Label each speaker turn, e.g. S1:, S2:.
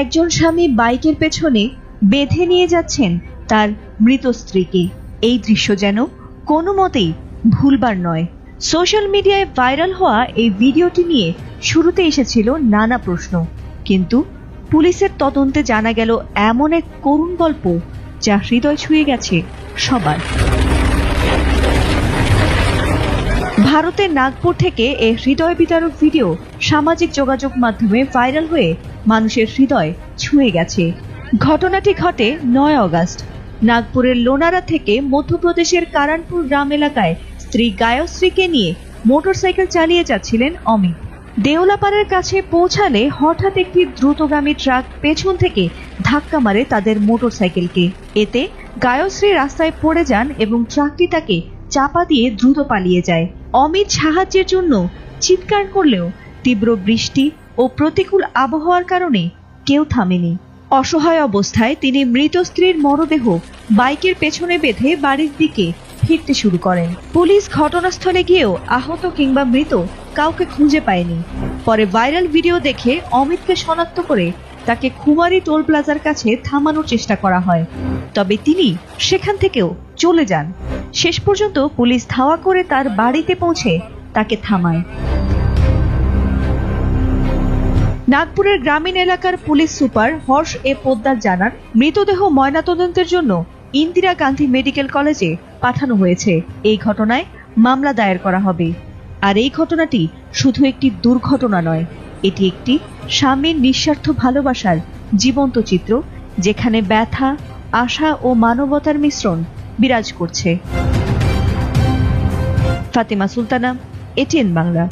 S1: একজন স্বামী বাইকের পেছনে বেঁধে নিয়ে যাচ্ছেন তার মৃত স্ত্রীকে। এই দৃশ্য যেন কোনো মতেই ভুলবার নয়। সোশ্যাল মিডিয়ায় ভাইরাল হওয়া এই ভিডিওটি নিয়ে শুরুতে এসেছিল নানা প্রশ্ন। কিন্তু পুলিশের তদন্তে জানা গেল এমন এক করুণ গল্প যা হৃদয় ছুঁয়ে গেছে সবার। ভারতের নাগপুর থেকে এই হৃদয় বিতারক ভিডিও সামাজিক যোগাযোগ মাধ্যমে ভাইরাল হয়ে মানুষের হৃদয় ছুঁয়ে গেছে। ঘটনাটি ঘটে নয় অগাস্ট। নাগপুরের লোনারা থেকে মধ্যপ্রদেশের কারানপুর গ্রাম এলাকায় স্ত্রী গায়শ্রীকে নিয়ে মোটরসাইকেল চালিয়ে যাচ্ছিলেন অমিত। দেওলাপাড়ার কাছে পৌঁছালে হঠাৎ একটি দ্রুতগামী ট্রাক পেছন থেকে ধাক্কা মারে তাদের মোটরসাইকেলকে। এতে গায়শ্রী রাস্তায় পড়ে যান এবং ট্রাকটি তাকে চাপা দিয়ে দ্রুত পালিয়ে যায়। অমিত সাহায্যের জন্য চিৎকার করলেও তীব্র বৃষ্টি ও প্রতিকূল আবহাওয়ার কারণে কেউ থামেনি। অসহায় অবস্থায় তিনি মৃত স্ত্রীর মরদেহ বাইকের পেছনে বেঁধে বাড়ির দিকে ফিরতে শুরু করেন। পুলিশ ঘটনাস্থলে গিয়েও আহত কিংবা মৃত কাউকে খুঁজে পায়নি। পরে ভাইরাল ভিডিও দেখে অমিতকে শনাক্ত করে তাকে খুমারি টোল প্লাজার কাছে থামানোর চেষ্টা করা হয়। তবে তিনি সেখান থেকেও চলে যান। শেষ পর্যন্ত পুলিশ ধাওয়া করে তার বাড়িতে পৌঁছে তাকে থামায়। নাগপুরের গ্রামীণ এলাকার police super Harsh A Poddar জানান, মৃতদেহ ময়নাতদন্তের জন্য ইন্দিরা গান্ধী মেডিকেল কলেজে পাঠানো হয়েছে। এই ঘটনায় মামলা দায়ের করা হবে। আর এই ঘটনাটি শুধু একটি দুর্ঘটনা নয়, এটি একটি স্বামীর নিঃস্বার্থ ভালোবাসার জীবন্ত চিত্র, যেখানে ব্যথা, আশা ও মানবতার মিশ্রণ বিরাজ করছে। ফাতেমা সুলতানা, এটিএন বাংলা।